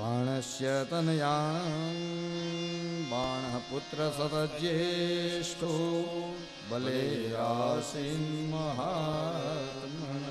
બાણસ્ય તનયા બાણપુત્ર સતજ્યેષ્ઠો બલે આસીન મહાત્મન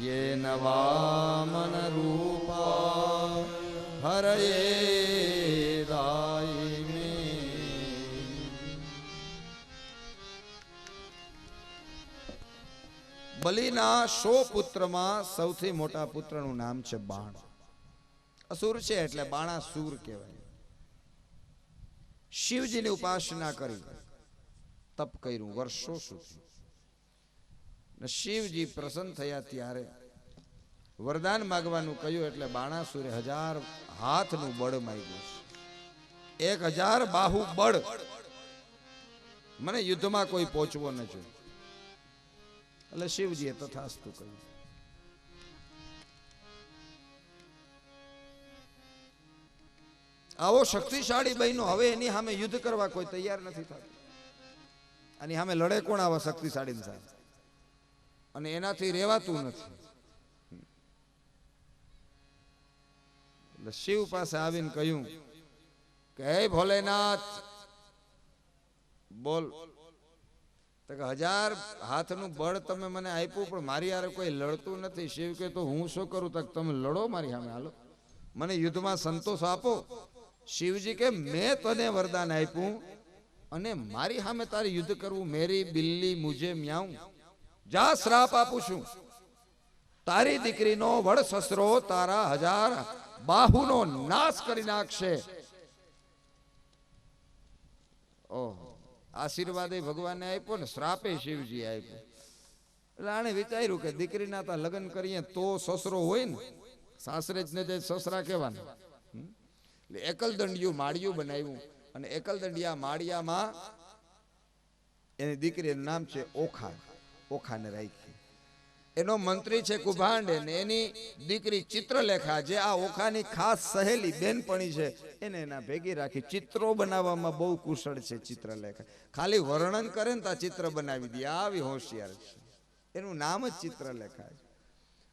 યેન વામન રૂપા હરયે બલિના સો પુત્રમાં સૌથી મોટા પુત્રનું નામ છે બાણ. અસુર છે એટલે બાણાસુર કહેવાય. શિવજીની ઉપાસના કરી. તપ કર્યું વર્ષો સુધી. ને શિવજી પ્રસન્ન થયા ત્યારે વરદાન માગવાનું કહ્યું એટલે બાણાસુરે હજાર હાથનું બળ માગ્યું. છે એક હજાર બાહુ બળ. મને યુદ્ધમાં કોઈ પહોંચવો ન જોઈએ. એટલે શિવજીએ તથાસ્તુ કહ્યું આવો શક્તિશાળી બહેનો, હવે એની સામે યુદ્ધ કરવા કોઈ તૈયાર નથી થતું. અને સામે લડે કોણ આવા શક્તિશાળી સાથે અને એનાથી રહેવાતું નથી. શિવ પાસે આવીને કહ્યું, કે હે ભોલેનાથ, બોલ. હજાર હાથનું બળ તમે મને આપ્યું, પણ મારી હારે કોઈ લડતું નથી. શિવ કે તો હું શું કરું? તક તમે લડો મારી સામે, હાલો. મને યુદ્ધમાં સંતોષ આપો. શિવજી કે, મેં તને વરદાન આપ્યું અને મારી સામે તારે યુદ્ધ કરવું, મેરી બિલ્લી મુજે મ્યાઉં. જા, શ્રાપ આપું છું. તારી દીકરીનો વડ સસરો તારા હજાર બાહુનો નાશ કરી નાખશે. ઓહો, આશીર્વાદ ભગવાને આપ્યો ને શ્રાપે શિવજી આપ્યો. એટલે આને વિચાર્યું કે દીકરીના તા લગ્ન કરીએ તો સસરો હોય ને, સાસરે જ ને સસરા કહેવાના? એટલે એકલદંડિયું માળિયું બનાવ્યું અને એકલદંડિયા માળિયામાં એની દીકરીનું નામ છે ઓખા, ઓખાને રાખી એનો મંત્રી છે કુભાંડ ને એની દીકરી ચિત્રલેખા જે આ ઓખાની ખાસ સહેલી બેનપણી છે, એને એના ભેગી રાખી ચિત્રો બનાવવામાં બહુ કુશળ છે ચિત્રલેખા. ખાલી વર્ણન કરે ને તો ચિત્ર બનાવી દે, આવી હોશિયાર છે. એનું નામ જ ચિત્રલેખા છે.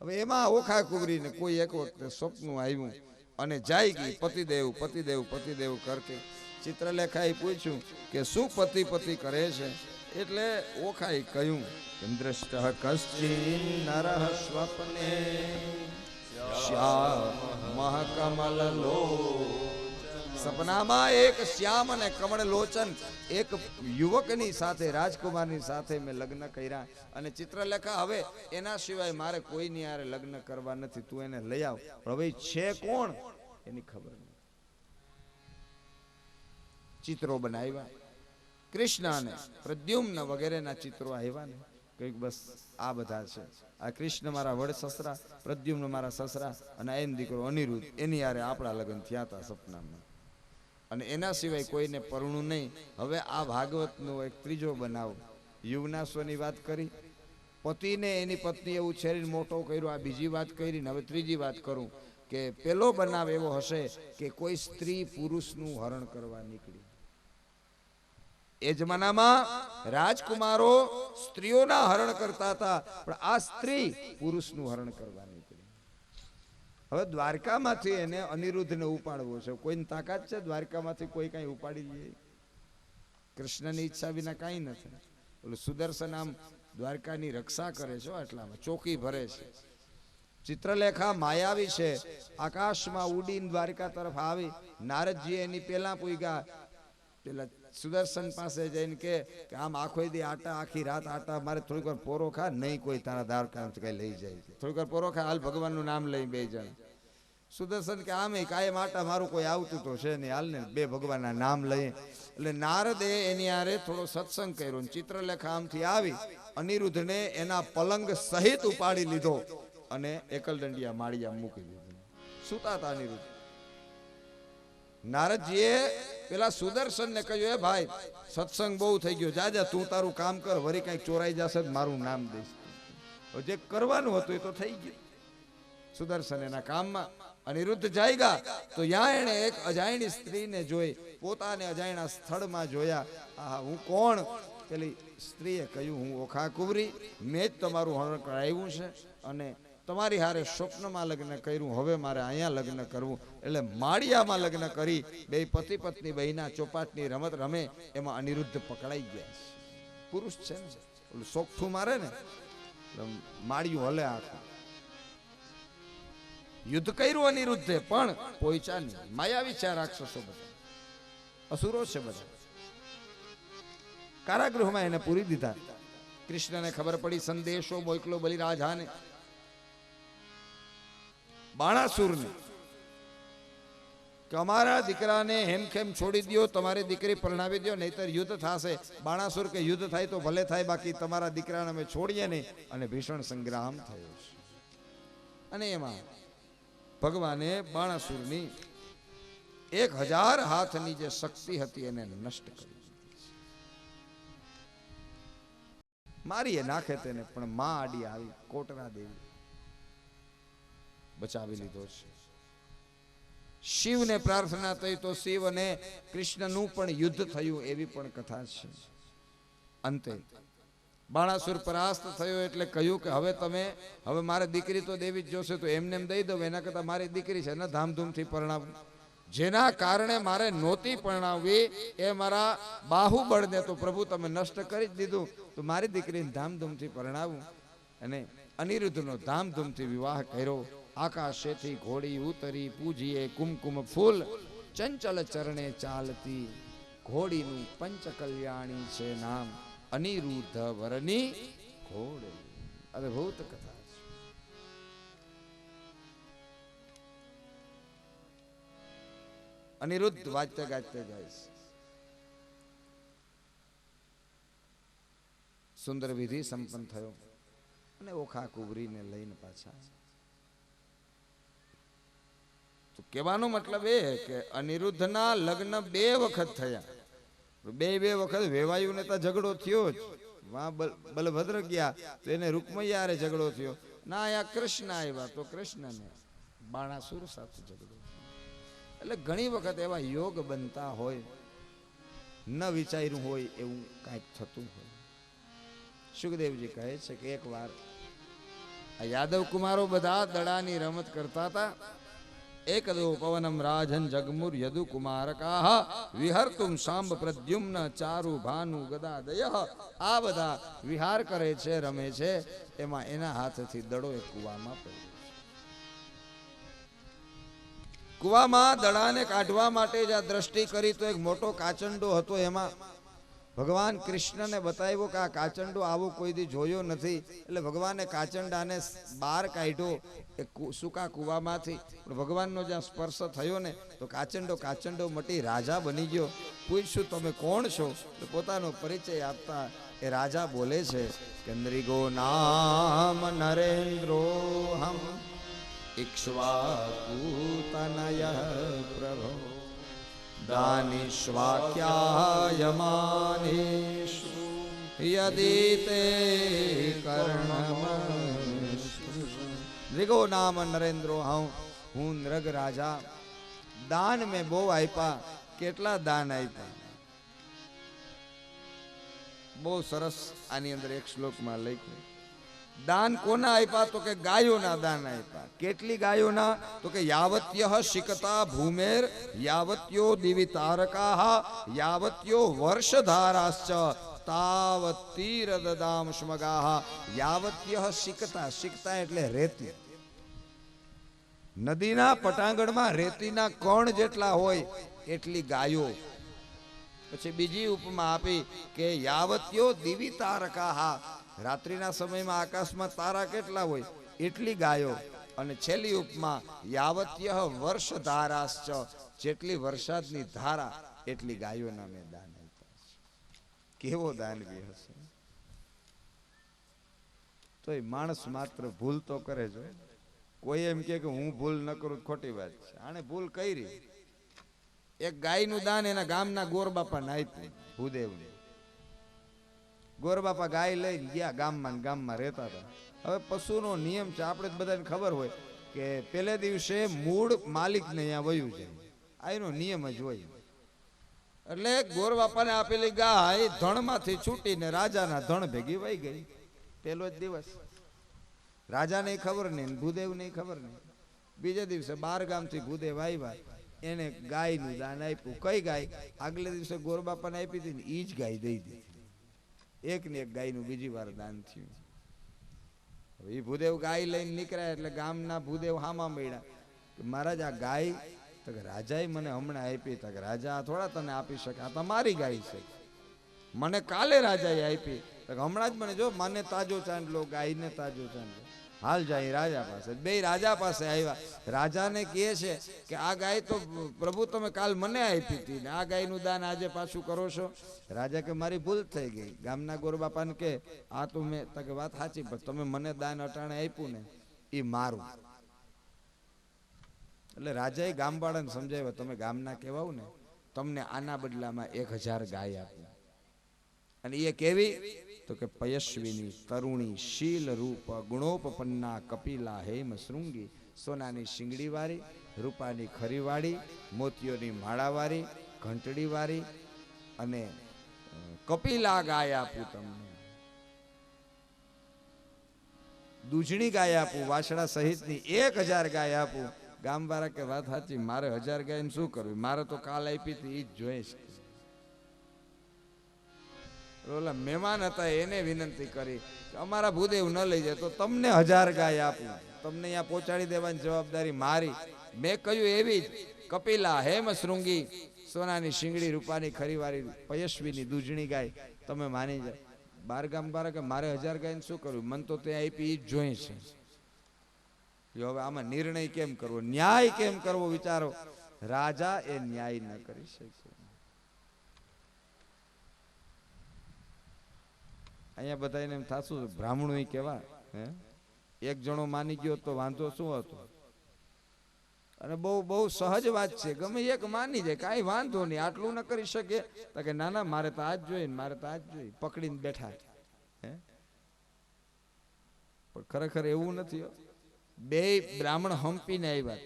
હવે એમાં ઓખા કુબરીને કોઈ એક વખતે સ્વપ્નું આવ્યું અને જાય ગઈ પતિદેવ પતિદેવ પતિદેવ કરતી ચિત્રલેખાએ પૂછ્યું કે શું પતિ પતિ કરે છે? એટલે ઓખાએ કહ્યું કે દ્રષ્ટ કશ્ચિન નરઃ સ્વપ્ને, શ્યામ મહકમલ લો સપનામાં એક શ્યામ અને કમળ લોચન, એક યુવકની સાથે, રાજકુમારની સાથે મેં લગ્ન કર્યા. અને ચિત્રલેખા હવે એના સિવાય મારે કોઈની હારે લગ્ન કરવા નથી. તું એને લઈ આવ. હવે છે કોણ? એની ખબર નથી. ચિત્રો બનાવ્યા. કૃષ્ણ અને પ્રદ્યુમ્ન વગેરેના ચિત્રો આવ્યા ને. કંઈક બસ આ બધા છે. આ કૃષ્ણ મારા વડ સસરા, પ્રદ્યુમ્ન મારા સસરા અને એન દીકરો અનિરુદ્ધ. એની યારે આપણા લગ્ન થયા હતા સપનામાં. અને એના સિવાય કોઈને પરણું નહીં. હવે આ ભાગવતનો એક ત્રીજો બનાવ. યુવનાશ્વની વાત કરી. પતિને એની પત્ની એવું છેરીને મોટો કર્યો, આ બીજી વાત કરી ને હવે ત્રીજી વાત કરું કે પેલો બનાવ એવો હશે કે કોઈ સ્ત્રી પુરુષનું હરણ કરવા નીકળી. એ જમાનામાં રાજકુમારો સ્ત્રીઓના હરણ કરતા હતા, પણ આ સ્ત્રી પુરુષનું હરણ કરવા નીકળી હવે દ્વારકામાંથી એને અનિરુદ્ધને ઉપાડવો છે. કોઈની તાકાત છે? દ્વારકામાંથી કોઈ કાંઈ ઉપાડી લે કૃષ્ણની ઈચ્છા વિના કાંઈ નથી. ઓલું સુદર્શન આમ દ્વારકાની રક્ષા કરે છે એટલામાં ચોકી ભરે છે. ચિત્રલેખા માયાવી છે. આકાશમાં ઉડીને દ્વારકા તરફ આવી. નારદજી એની પહેલા પૂગ્યા પેલા સુદર્શન પાસે જઈને કે આમ આખો દી આટા, આખી રાત આટા, મારે થોડીક વાર પોરો ખા, નહીં કોઈ તારા દ્વારકા કઈ લઈ જાય. થોડીક વાર પોરો ખા, હાલ ભગવાનનું નામ લઈ બે જણ. સુદર્શન કે આમે કાયમ આટા મારું કોઈ આવતું તો છે નહીં, હાલ ને બે ભગવાનના નામ લઈએ એટલે નારદે એની હારે થોડો સત્સંગ કર્યો ચિત્રલેખા આમથી આવી, અનિરુદ્ધને એના પલંગ સહિત ઉપાડી લીધો અને એકલદંડિયા માળિયા મૂકી દીધું. સુતા હતા અનિરુદ્ધ. નારદજીએ પેલા સુદર્શનને કહ્યું, એ ભાઈ, સત્સંગ બહુ થઈ ગયો. જા જા, તું તારું કામ કર. વરી કંઈક ચોરાઈ જશે મારું નામ દઈશ. જે કરવાનું હતું એ તો થઈ ગયું. સુદર્શન એના કામમાં અનિરુદ્ધ જાયગા તો યા એણે એક અજાયણી સ્ત્રીને જોઈ. પોતાને અજાયણા સ્થળમાં જોયા. આ હું કોણ? પેલી સ્ત્રીએ કહ્યું, હું ઓખા કુવરી મેં જ તમારું હરણ કરાવ્યું છે. અને તમારી હારે સ્વપ્નમાં લગ્ન કર્યું, હવે મારે અહીંયા લગ્ન કરવું. એટલે માળિયામાં લગ્ન કરી, બે પતિ પત્ની, બહેના, ચોપાટની રમત રમે, એમાં અનિરુદ્ધ પકડાઈ ગયા છે. પુરુષ છે ને, ઓલું સોગઠું મારે ને? માળિયું હલે આખું. યુદ્ધ કર્યું અનિરુદ્ધે, પણ પોઈચા નહીં. માયાવી છે રાક્ષસો બધા. અસુરો છે બધા. કારાગૃહમાં એને પૂરી દીધા. કૃષ્ણને ખબર પડી, સંદેશો મોકલો બલિરાજાને. બાણાસુરને. કે અમારા દીકરાને હેમખેમ છોડી દ્યો, તમારી દીકરી પરણાવી દો નહીતર યુદ્ધ થશે. બાણાસુર કે યુદ્ધ થાય તો ભલે થાય, બાકી તમારા દીકરાને અમે છોડીએ નહીં. અને ભીષણ સંગ્રામ થયો છે. અને એમાં ભગવાને બાણાસુરની એક હજાર હાથની જે શક્તિ હતી એને નષ્ટ કરી મારીએ નાખે તેને, પણ માં આડી આવી, કોટરા દેવી. બચાવી લીધો છે. શિવને પ્રાર્થના થઈ તો શિવ અને કૃષ્ણનું પણ યુદ્ધ થયું એવી પણ કથા છે. અંતે, બાણાસુર પરાસ્ત થયો એટલે કહ્યું કે હવે તમે, હવે મારે દીકરી તો દેવી જ જોશે, તો એમને એમ દઈ દઉં, એના કરતાં મારી દીકરી છે, એને ધામધૂમથી પરણાવું. જેના કારણે મારે નહોતી પરણાવવી, એ મારા બાહુબળને તો પ્રભુ તમે નષ્ટ કરી જ દીધું, તો મારી દીકરીને ધામધૂમથી પરણાવું. અને અનિરુદ્ધનો ધામધૂમથી વિવાહ કર્યો. આકાશેથી ઘોડી ઉતરી પૂજીએ કુમકુમ ફૂલ. ચંચલ ચરણે ચાલતી ઘોડીનું પંચ કલ્યાણી છે નામ. અનિરુદ્ધ વરની ઘોડી અદભુત કથા અનિરુદ્ધ વાજતે ગાજતે જાય છે. સુંદર વિધિ સંપન્ન થયો. અને ઓખા કુબરીને લઈને પાછા કહેવાનો મતલબ એ કે અનિરુદ્ધના લગ્ન બે વખત થયા. બે બે વખત વેવાયુને તો ઝઘડો થયો જ. વા બલભદ્ર ગયા તો એને રૂકમૈયારે ઝઘડો થયો. ના, આ કૃષ્ણ આવ્યા તો કૃષ્ણને બાણાસુર સાથે ઝઘડો એટલે ઘણી વખત એવા યોગ બનતા હોય, ન વિચાર્યું હોય એવું કાંઈક થતું હોય. સુખદેવજી કહે છે કે એક વાર આ યાદવ કુમારો બધા દડાની રમત કરતા હતા. એકદો પવનમ રાજન જગમુર યદુ કુમારકાહ, વિહર્તુમ સાંબ પ્રદ્યુમ્ન ચારુ ભાનુ ગદાદય. આ બધા વિહાર કરે છે, રમે છે, એમાં એના હાથથી દડો એ કુવામાં પડ્યો કુવામાં દડાને કાઢવા માટે જ આ દ્રષ્ટિ કરી તો એક મોટો કાચંડો હતો એમાં ભગવાન કૃષ્ણને બતાવ્યું કે આ કાચંડો આવો કોઈ દી જોયો નથી. એટલે ભગવાને કાચંડાને બહાર કાઢ્યો, એ સૂકા કૂવામાંથી. પણ ભગવાનનો જ્યાં સ્પર્શ થયો ને, તો કાચંડો કાચંડો મટી રાજા બની ગયો. પૂછશું તમે કોણ છો? તો પોતાનો પરિચય આપતા એ રાજા બોલે છે કે નૃગો નામ નરેન્દ્રો હમ ઇક્ષ્વાકુતનય પ્રભો. दानिष्वाक्यायमानेषु यदि ते નૃગો નામ નરેન્દ્રો હું હું નૃગ રાજા દાન મેં બહુ આપ્યા કેટલા દાન આપ્યા બહુ સરસ આની અંદર એક શ્લોકમાં લખ્યું દાન કોના આપ્યા? તો કે ગાયોના દાન આપ્યા. કેટલી ગાયોના? તો કે યાવત્ય શિકતા ભૂમેર, યાવત્યો દિવી તારકાહ, યાવત્યો વર્ષધારાશ્ચ, તાવતી રદદામ શ્મગાહ. યાવત્ય શિકતા શિકતા એટલે રેતી. નદીના પટાંગણમાં રેતીના કણ જેટલા હોય, એટલી ગાયો. પછી બીજી ઉપમા આપી કે યાવત્યો દિવી તારકાહા રાત્રિના સમયમાં આકાશમાં તારા કેટલા હોય, એટલી ગાયો. અને છેલ્લી ઉપમા, યાવત્ય વર્ષ ધારાશ્ચ જેટલી વરસાદની ધારા, એટલી ગાયોના મેં દાન કેવો દાનવી હશે? તો એ માણસ માત્ર ભૂલ તો કરે છે. કોઈ એમ કે હું ભૂલ ન કરું, ખોટી વાત છે. આણે ભૂલ કરી. એક ગાયનું દાન એના ગામના ગોરબાપાને નાઈ ભૂદેવને. ગોરબાપા ગાય લઈને ગયા ગામમાં ગામમાં રહેતા હતા. હવે પશુનો નિયમ છે, આપણે જ બધાને ખબર હોય કે પહેલે દિવસે મૂળ માલિકને અહીંયા વયું છે. આ એનો નિયમ જ હોય. એટલે ગોરબાપાને આપેલી ગાય ધણમાંથી છૂટીને રાજાના ધણ ભેગી વહી ગઈ. પહેલો જ દિવસ. રાજાને ખબર નહીં ભૂદેવને ખબર નહીં. બીજા દિવસે બાર ગામથી ભૂદેવ આવ્યા. એને ગાયનું દાન આપ્યું. કઈ ગાય? આગલે દિવસે ગોરબાપાને આપી હતી ને એ જ ગાય દઈ દીધી. એક ને એક ગાયનું બીજી વાર દાન થયું. હવે એ ભૂદેવ ગાય લઈને નીકળ્યા એટલે ગામના ભૂદેવ હામા મળ્યા કે મહારાજ, આ ગાય તો રાજાએ મને હમણાં આપી તક રાજા થોડા તને આપી શકે, આ તમારી ગાય છે. મને કાલે રાજાએ આપી તો હમણાં જ મને જો, મને તાજો ચાંદલો, ગાયને તાજો ચાંદલો. હાલ જાય રાજા પાસે. બે રાજા પાસે આવ્યા. રાજાને કહે છે કે આ ગાય તો પ્રભુ તમે કાલ મને આપી હતી ને આ ગાયનું દાન આજે પાછું કરો છો? રાજા કે મારી ભૂલ થઈ ગઈ. ગામના ગોરબાપાને કે આ તો મેં તકે વાત સાચી, પણ તમે મને દાન અટાણે આપ્યું ને એ મારું. એટલે રાજાએ ગામવાળાને સમજાવ્યો, તમે ગામના કહેવાવ ને, તમને આના બદલામાં એક હજાર ગાય આપું. અને એ કેવી તો કે પયશ્વીની તરુણી શીલ રૂપ ગુણોપન્ના કપિલા હેમ શૃંગી સોનાની શિંગડી વાળી, રૂપાની ખરીવાળી મોતીઓની માળાવાળી ઘંટડીવાળી અને કપિલા ગાય આપું તમને. દૂધણી ગાય આપું, વાછડા સહિતની એક હજાર ગાય આપું. ગામવાળા કે વાત સાચી, મારે હજાર ગાયને શું કરવું? મારે તો કાલ આપી હતી એ જ જોઈશ. ઓલા મહેમાન હતા, એને વિનંતી કરી કે અમારા ભૂદેવ ન લઈ જાય, તો તમને હજાર ગાય આપું. તમને અહીંયા પહોંચાડી દેવાની જવાબદારી મારી. મેં કહ્યું એવી જ, કપિલા, હેમ શૃંગી, સોનાની શિંગડી, રૂપાની ખરીવારી, પયશ્વીની દૂજણી ગાય, તમે માની જાય બાર ગામ બાર કે મારે હજાર ગાયને શું કરવું? મન તો ત્યાં આપી એ જ જોઈ છે. હવે આમાં નિર્ણય કેમ કરવો? ન્યાય કેમ કરવો, વિચારો? રાજા એ ન્યાય ન કરી શકે અહીંયા બધાને એમ થાશું બ્રાહ્મણો કેવા, હે? એક જણો માની ગયો તો વાંધો શું હતો? અને બહુ બહુ સહજ વાત છે, ગમે એક માની જાય, કાંઈ વાંધો નહીં, આટલું ન કરી શકે. તો કે ના ના, મારે તો આજ જોઈએ ને, મારે તો આજ જોઈએ, પકડીને બેઠા હે? પણ ખરેખર એવું નથી. બે બ્રાહ્મણ હંપીને આવ્યા.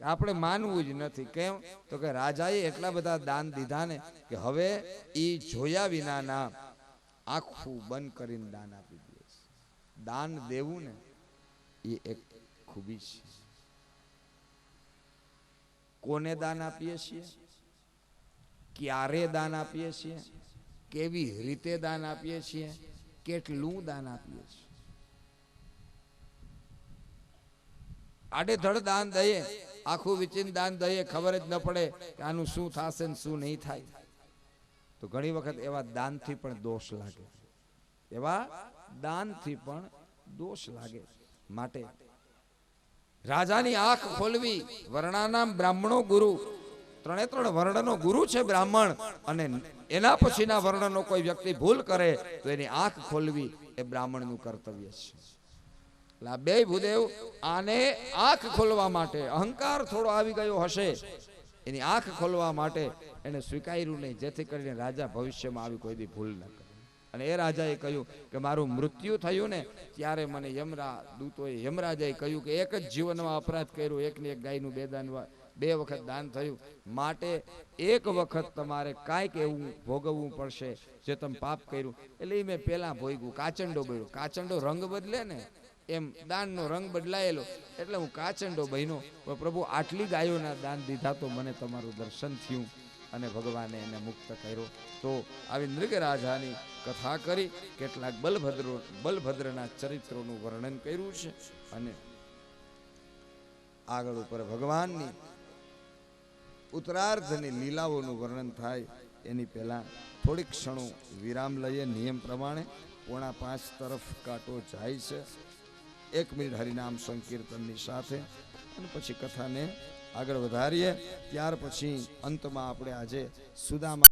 આપણે માનવું જ નથી, કેમ? તો કે રાજાએ એટલા બધા દાન દીધા ને કે હવે એ જોયા વિનાના આખું બંધ કરીને દાન આપી દે છે. દાન દેવું ને એ એક ખૂબી છે. કોને દાન આપીએ છીએ? ક્યારે દાન આપીએ છીએ? કેવી રીતે દાન આપીએ છીએ? કેટલું દાન આપીએ છીએ? આડેધડ દાન દઈએ, આખું વિચિન દાન દઈએ, ખબર જ ન પડે કે આનું શું થશે ને શું નહીં થાય. તો ઘણી વખત એવા દાનથી પણ દોષ લાગે. એવા દાનથી પણ દોષ લાગે. માટે રાજાની આંખ ખોલવી વર્ણાનામ બ્રાહ્મણો ગુરુ. ત્રણે ત્રણ વર્ણનો ગુરુ છે બ્રાહ્મણ. અને એના પછીના વર્ણનો કોઈ વ્યક્તિ ભૂલ કરે, તો એની આંખ ખોલવી એ બ્રાહ્મણનું કર્તવ્ય છે. એટલે બે ભૂદેવ આને આંખ ખોલવા માટે અહંકાર થોડો આવી ગયો હશે. એની આંખ ખોલવા માટે એને સ્વીકાર્યું નહીં. જેથી કરીને રાજા ભવિષ્યમાં આવી કોઈ દી ભૂલ ન કરે. અને એ રાજાએ કહ્યું કે મારું મૃત્યુ થયું ને, ત્યારે મને યમરા દૂતોએ યમરાજાએ કહ્યું કે એક જ જીવનમાં અપરાધ કર્યો, એકને એક ગાયનું બે દાન બે વખત દાન થયું. માટે એક વખત તમારે કાંઈક એવું ભોગવવું પડશે જે તમે પાપ કર્યું. એટલે મેં પહેલાં ભોગ્યું. કાચંડો બન્યો. કાચંડો રંગ બદલે ને. એમ દાનનો રંગ બદલાયેલો. એટલે હું કાચંડો બન્યો. પ્રભુ, આટલી ગાયોના દાન દીધા તો મને તમારું દર્શન થયું અને ભગવાને એને મુક્ત કર્યો. તો આવી નૃગરાજાની કથા કરી કેટલાક બલભદ્રો, બલભદ્રના ચરિત્રોનું વર્ણન કર્યું છે અને આગળ ઉપર ભગવાનની ઉત્તરાર્ધની લીલાઓનું વર્ણન થાય. એની પહેલા થોડીક ક્ષણો વિરામ લઈએ. નિયમ પ્રમાણે પોણા પાંચ તરફ કાંટો જાય છે. એક મિનિટ હરિનામ સંકીર્તનની સાથે અને પછી કથાને આગળ વધારીએ. ત્યાર પછી અંતમાં આપણે આજે સુદામા